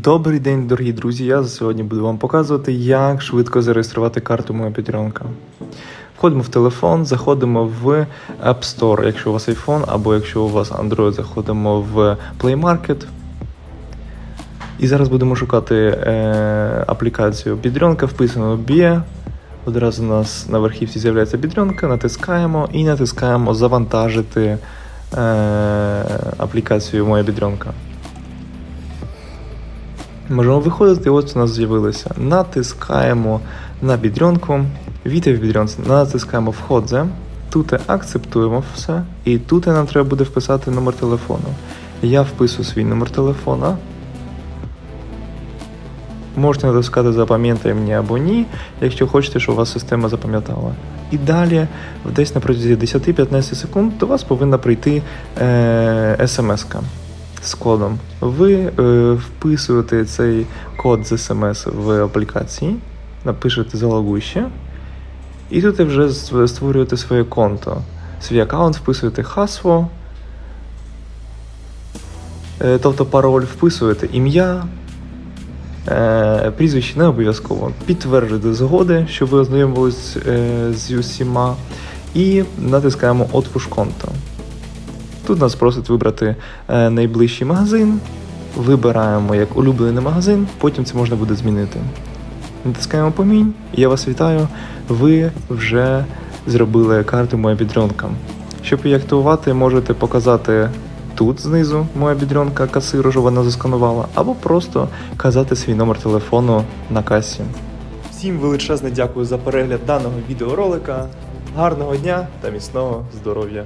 Добрий день, дорогі друзі! Я сьогодні буду вам показувати, як швидко зареєструвати карту моя Петренка. Входимо в телефон, заходимо в App Store, якщо у вас iPhone, або якщо у вас Android, заходимо в Play Market. І зараз будемо шукати е, аплікацію Бідренка, вписано BIE. Одразу у нас на верхівці з'являється бідренка, натискаємо і натискаємо завантажити е, аплікацію Моя бідренка. Можемо виходити, і ось у нас з'явилося. Натискаємо на бідренку, війти в бідренці, натискаємо входзе, тут акцептуємо все, і тут нам треба буде вписати номер телефону. Я вписую свій номер телефона. Можете натискати запам'ятай мені або ні, якщо хочете, щоб вас система запам'ятала. І далі, десь на протязі 10-15 секунд, до вас повинна прийти е, смс-ка з кодом. Ви е, вписуєте цей код з смс в аплікації, напишете залогуще, і тут вже створюєте своє конто. Свій аккаунт, вписуєте хасло, е, тобто пароль вписуєте ім'я. Е, прізвище не обов'язково. Підтверджуйте згоди, що ви ознайомились е, з усіма, і натискаємо «Отпуш конто. Тут нас просить вибрати е, найближчий магазин. Вибираємо як улюблений магазин, потім це можна буде змінити. Натискаємо помінь. Я вас вітаю. Ви вже зробили карту Моя бідренка. Щоб її активувати, можете показати тут знизу моя бідренка касиру, що вона засканувала, або просто казати свій номер телефону на касі. Всім величезне дякую за перегляд даного відеоролика. Гарного дня та міцного здоров'я!